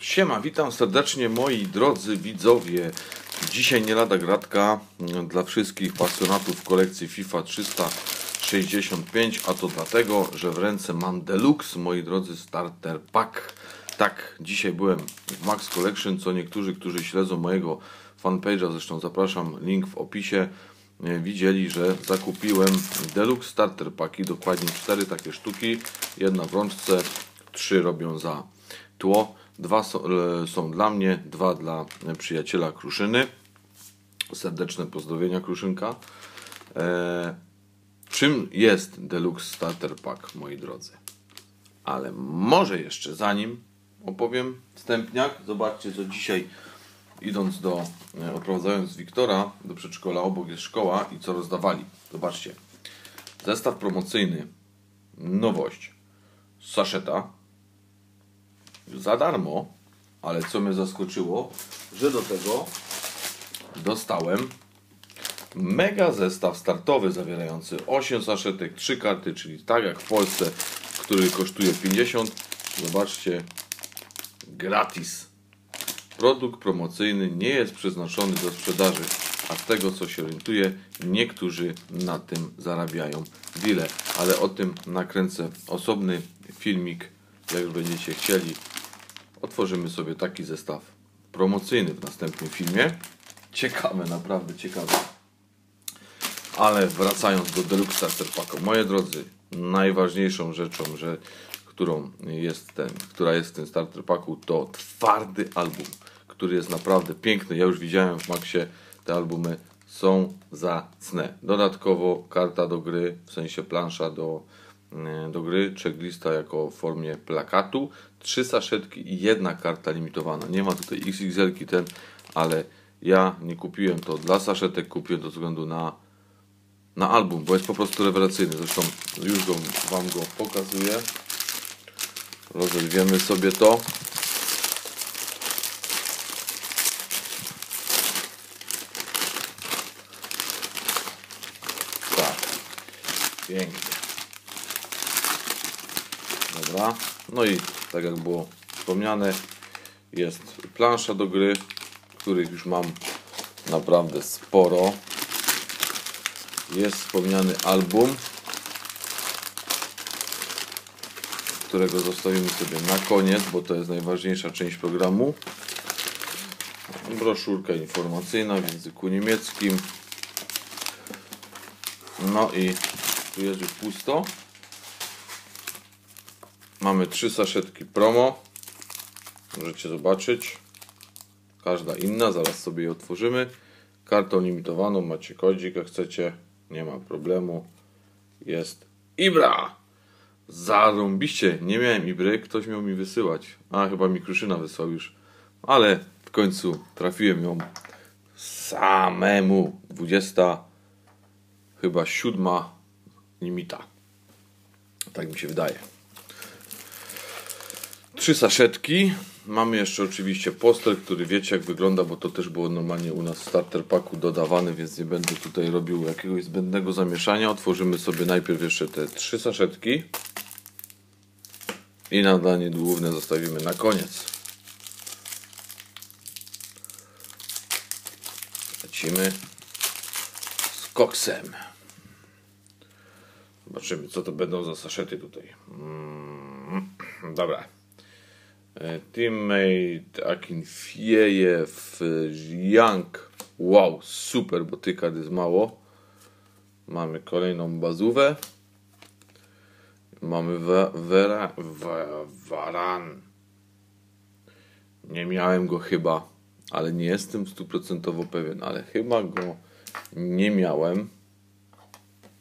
Siema, witam serdecznie moi drodzy widzowie. Dzisiaj nie lada gratka mm, dla wszystkich pasjonatów kolekcji FIFA 365, a to dlatego, że w ręce mam Deluxe, moi drodzy, starter pack. Tak, dzisiaj byłem w Max Collection, co niektórzy, którzy śledzą mojego fanpage'a, zresztą zapraszam, link w opisie, e, widzieli, że zakupiłem Deluxe Starter Paki, dokładnie cztery takie sztuki, jedna w rączce, trzy robią za tło. Dwa są, e, są dla mnie, dwa dla przyjaciela Kruszyny. Serdeczne pozdrowienia Kruszynka. E, czym jest Deluxe Starter Pack, moi drodzy? Ale może jeszcze zanim opowiem wstępniak, zobaczcie co dzisiaj idąc do, e, oprowadzając Wiktora do przedszkola, obok jest szkoła i co rozdawali. Zobaczcie. Zestaw promocyjny, nowość, saszeta, za darmo, ale co mnie zaskoczyło, że do tego dostałem mega zestaw startowy zawierający 8 saszetek, 3 karty, czyli tak jak w Polsce, który kosztuje 50. Zobaczcie, gratis. Produkt promocyjny nie jest przeznaczony do sprzedaży, a z tego co się orientuję, niektórzy na tym zarabiają wiele, ale o tym nakręcę osobny filmik, jak będziecie chcieli otworzymy sobie taki zestaw promocyjny w następnym filmie. Ciekawe, naprawdę ciekawe. Ale wracając do Deluxe Packu, moi drodzy, najważniejszą rzeczą, że, którą jest ten, która jest w tym Starter Packu, to twardy album, który jest naprawdę piękny. Ja już widziałem w Maxie te albumy, są zacne. Dodatkowo karta do gry, w sensie plansza do do gry, checklista jako w formie plakatu, trzy saszetki i jedna karta limitowana. Nie ma tutaj XXL ten, ale ja nie kupiłem to dla saszetek, kupiłem to ze względu na, na album, bo jest po prostu rewelacyjny. Zresztą już go, Wam go pokazuję. Rozerwiemy sobie to. Tak. Pięknie. Dobra. No i tak jak było wspomniane, jest plansza do gry, których już mam naprawdę sporo. Jest wspomniany album, którego zostawimy sobie na koniec, bo to jest najważniejsza część programu. Broszurka informacyjna w języku niemieckim. No i tu jest już pusto. Mamy trzy saszetki promo. Możecie zobaczyć. Każda inna, zaraz sobie je otworzymy. Kartą limitowaną, macie kodzik jak chcecie. Nie ma problemu. Jest Ibra! Zarąbiście. Nie miałem Ibry, ktoś miał mi wysyłać. A, chyba mi Kruszyna wysłał już. Ale w końcu trafiłem ją samemu. 20 chyba siódma limita. Tak mi się wydaje. Trzy saszetki. Mamy jeszcze oczywiście poster, który wiecie jak wygląda, bo to też było normalnie u nas w starter packu dodawane, więc nie będę tutaj robił jakiegoś zbędnego zamieszania. Otworzymy sobie najpierw jeszcze te trzy saszetki. I nadanie główne zostawimy na koniec. Lecimy z koksem. Zobaczymy, co to będą za saszety tutaj. Mm, dobra. E, teammate Akinfiejew, Young. Wow, super, bo tych kart jest mało. Mamy kolejną bazówę. Mamy Vera, Varan. Nie miałem go chyba, ale nie jestem stuprocentowo pewien, ale chyba go nie miałem.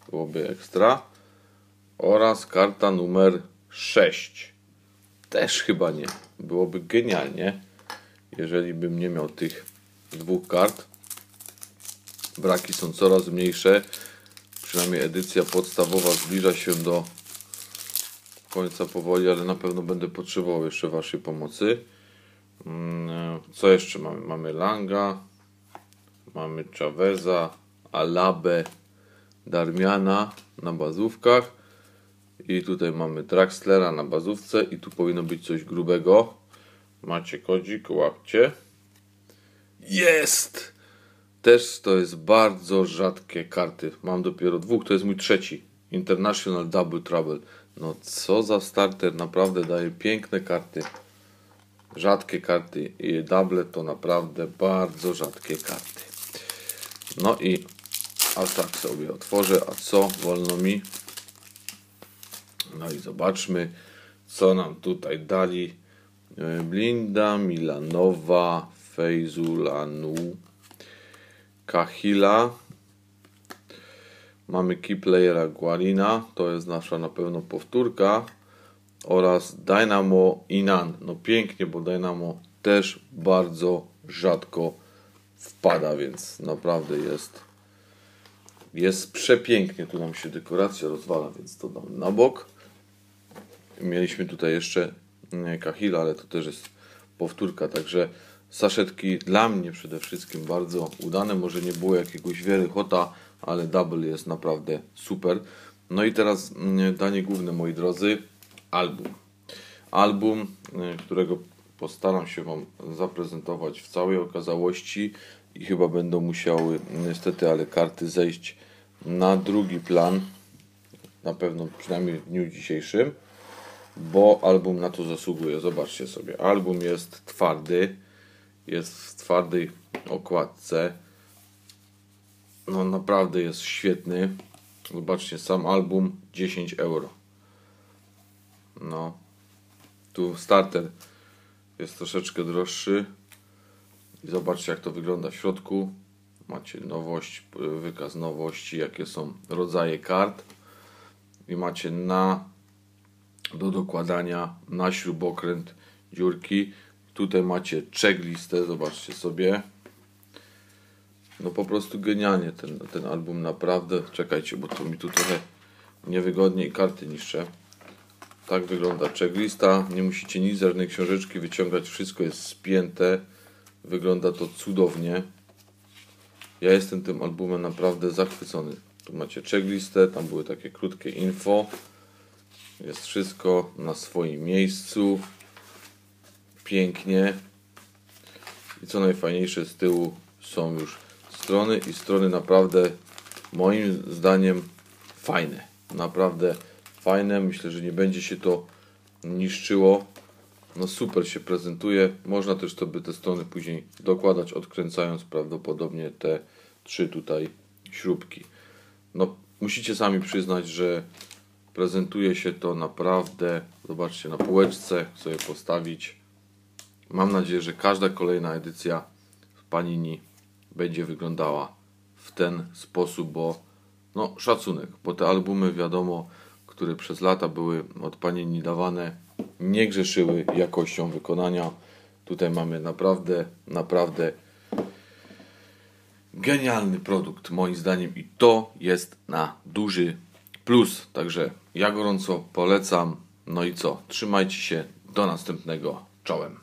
Byłoby ekstra. Oraz karta numer 6. Też chyba nie. Byłoby genialnie, jeżeli bym nie miał tych dwóch kart. Braki są coraz mniejsze. Przynajmniej edycja podstawowa zbliża się do końca powoli, ale na pewno będę potrzebował jeszcze Waszej pomocy. Mm, co jeszcze mamy? Mamy Langa, mamy Chaveza, Alabę, Darmiana na bazówkach. I tutaj mamy Draxlera na bazówce i tu powinno być coś grubego. Macie kodzik, łapcie. Jest! Też to jest bardzo rzadkie karty. Mam dopiero dwóch, to jest mój trzeci. International Double Trouble. No co za starter, naprawdę daje piękne karty. Rzadkie karty i double to naprawdę bardzo rzadkie karty. No i a tak sobie otworzę, a co wolno mi? No i zobaczmy, co nam tutaj dali. E, Blinda, Milanowa, Fejzulanu, Kahila. Mamy Keyplayera Guarina, to jest nasza na pewno powtórka. Oraz Dynamo Inan. No pięknie, bo Dynamo też bardzo rzadko wpada, więc naprawdę jest jest przepięknie. Tu nam się dekoracja rozwala, więc to dam na bok. Mieliśmy tutaj jeszcze Kahila, ale to też jest powtórka, także saszetki dla mnie przede wszystkim bardzo udane. Może nie było jakiegoś wiele hota, ale double jest naprawdę super. No i teraz mm, danie główne, moi drodzy, album. Album, y, którego postaram się Wam zaprezentować w całej okazałości i chyba będą musiały niestety, ale karty zejść na drugi plan. Na pewno przynajmniej w dniu dzisiejszym, bo album na to zasługuje. Zobaczcie sobie, album jest twardy, jest w twardej okładce. No naprawdę jest świetny. Zobaczcie, sam album 10 euro. No, tu starter jest troszeczkę droższy. I zobaczcie jak to wygląda w środku. Macie nowość, wykaz nowości, jakie są rodzaje kart. I macie na do dokładania na śrubokręt dziurki. Tutaj macie checklistę, zobaczcie sobie. No po prostu genialnie ten, ten album, naprawdę. Czekajcie, bo to mi tu trochę niewygodnie i karty niszczę. Tak wygląda checklista. Nie musicie nic z żadnej książeczki wyciągać, wszystko jest spięte. Wygląda to cudownie. Ja jestem tym albumem naprawdę zachwycony. Tu macie checklistę, tam były takie krótkie info. Jest wszystko na swoim miejscu. Pięknie. I co najfajniejsze, z tyłu są już strony i strony naprawdę moim zdaniem fajne. Naprawdę fajne. Myślę, że nie będzie się to niszczyło. No super się prezentuje. Można też sobie te strony później dokładać, odkręcając prawdopodobnie te trzy tutaj śrubki. No musicie sami przyznać, że prezentuje się to naprawdę, zobaczcie, na półeczce sobie postawić. Mam nadzieję, że każda kolejna edycja Panini będzie wyglądała w ten sposób, bo no szacunek, bo te albumy wiadomo, które przez lata były od Panini dawane, nie grzeszyły jakością wykonania. Tutaj mamy naprawdę, naprawdę genialny produkt moim zdaniem i to jest na duży plus. Także ja gorąco polecam. No i co? Trzymajcie się. Do następnego. Czołem.